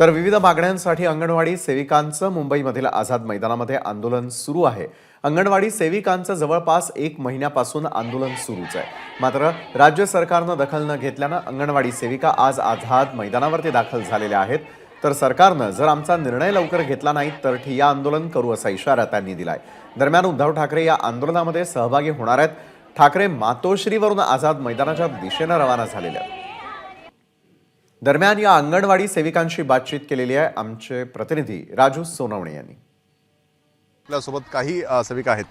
तर विविध मागण्यांसाठी अंगणवाडी सेविकांचं मुंबईमधील आझाद मैदानामध्ये आंदोलन सुरू आहे. अंगणवाडी सेविकांचं जवळपास एक महिन्यापासून आंदोलन सुरूच आहे. मात्र राज्य सरकारनं दखल न घेतल्यानं अंगणवाडी सेविका आज आझाद मैदानावरती दाखल झालेल्या आहेत. तर सरकारनं जर आमचा निर्णय लवकर घेतला नाही तर ठिय्या आंदोलन करू असा इशारा त्यांनी दिलाय. दरम्यान उद्धव ठाकरे या आंदोलनामध्ये सहभागी होणार आहेत. ठाकरे मातोश्रीवरून आझाद मैदानाच्या दिशेनं रवाना झालेले आहेत. दरम्यान या अंगणवाडी सेविकांशी बातचीत केलेली आहे आमचे प्रतिनिधी राजू सोनवणे यांनी. आपल्यासोबत काही सेविका आहेत.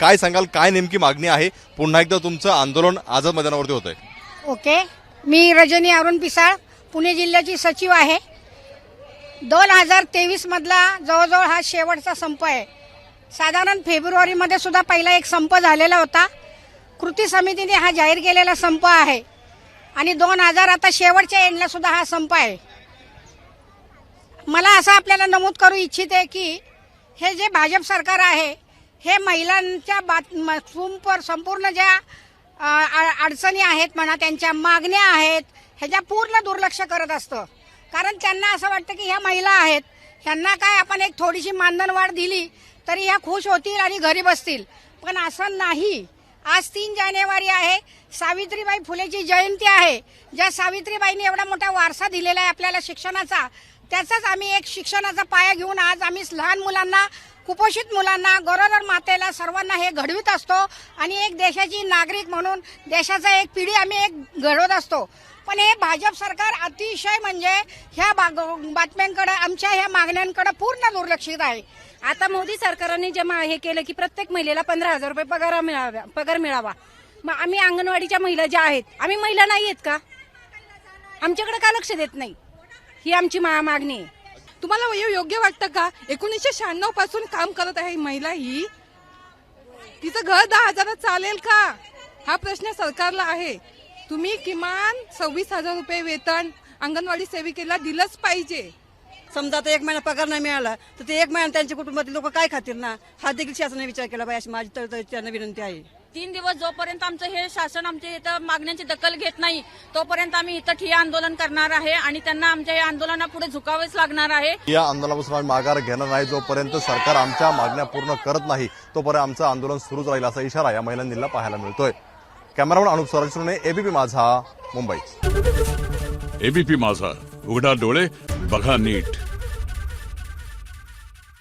काय सांगाल? काय नेमकी मागणी आहे? पुन्हा एकदा तुमचं आंदोलन आझाद मैदानावरती होत आहे ओके. मी रजनी अरुण पिसाळ पुणे जिल्ह्याची सचिव आहे. दोन हजार तेवीस मधला जवळजवळ हा शेवटचा संप आहे. साधारण फेब्रुवारीमध्ये सुद्धा पहिला एक संप झालेला होता. कृती समितीने हा जाहीर केलेला संप आहे. आणि दोन हजार आता शेवटच्या एंडला सुद्धा हा संप आहे. मला असं आपल्याला नमूद करू इच्छिते की हे जे भाजप सरकार आहे हे महिलांच्या बात संपूर्ण ज्या अडचणी आहेत म्हणा त्यांच्या मागण्या आहेत ह्याच्या पूर्ण दुर्लक्ष करत असतं. कारण त्यांना असं वाटतं की ह्या महिला आहेत ह्यांना काय आपण एक थोडीशी मानधनवाढ दिली तरी ह्या खुश होतील आणि घरी बसतील. पण असं नाही. आज तीन जानेवारी आहे. सावित्रीबाई फुलेची जयंती आहे. ज्या सावित्रीबाईंनी एवढा मोठा वारसा दिलेला आहे आपल्याला शिक्षणाचा त्याचाच आम्ही एक शिक्षणाचा पाया घेऊन आज आम्ही लहान मुलांना कुपोषित मुलांना गरोदर मातेला सर्वांना हे घडवित असतो आणि एक देशाची नागरिक म्हणून देशाचा एक पिढी आम्ही एक घडवत असतो. पण हे भाजप सरकार अतिशय म्हणजे ह्या बाग- बातम्यांकडे आमच्या ह्या मागण्यांकडे पूर्ण दुर्लक्षित आहे. आता मोदी सरकारने जेव्हा हे केलं की प्रत्येक महिलेला पंधरा हजार रुपये पगार मिळाव्या पगार मिळावा. मग आम्ही अंगणवाडीच्या महिला ज्या आहेत आम्ही महिला नाही आहेत का? आमच्याकडे का लक्ष देत नाही? ही आमची मा- मागणी आहे. तुम्हाला हे योग्य वाटतं का? एकोणीसशे शहाण्णवपासून काम करत आहे महिला ही. तिचं घर दहा हजारात चालेल का? हा प्रश्न सरकारला आहे. तुम्ही किमान सव्वीस हजार रुपये वेतन अंगणवाडी सेविकेला दिलंच पाहिजे. समजा आता एक महिना पगार नाही मिळाला तर ते एक महिना त्यांच्या कुटुंबातील लोक काय खातील ना? हा देखील शासनाने विचार केला पाहिजे अशी माझी तर त्यांना विनंती आहे. तीन दिवस जोपर्यंत आमचं हे शासन आमच्या इथं मागण्यांची दखल घेत नाही तोपर्यंत आम्ही इथं ठिय्या आंदोलन करणार आहे आणि त्यांना आमच्या या आंदोलनापुढे झुकावेच लागणार आहे. या आंदोलनापासून आम्ही माघार घेणार नाही जोपर्यंत सरकार आमच्या मागण्या पूर्ण करत नाही तोपर्यंत आमचं आंदोलन सुरूच राहील असा इशारा या महिलांनी दिला पाहायला मिळतोय. कॅमेरामन अनुप स्वराजने एबीपी माझा मुंबई. एबीपी माझा उघडा डोळे बघा नीट.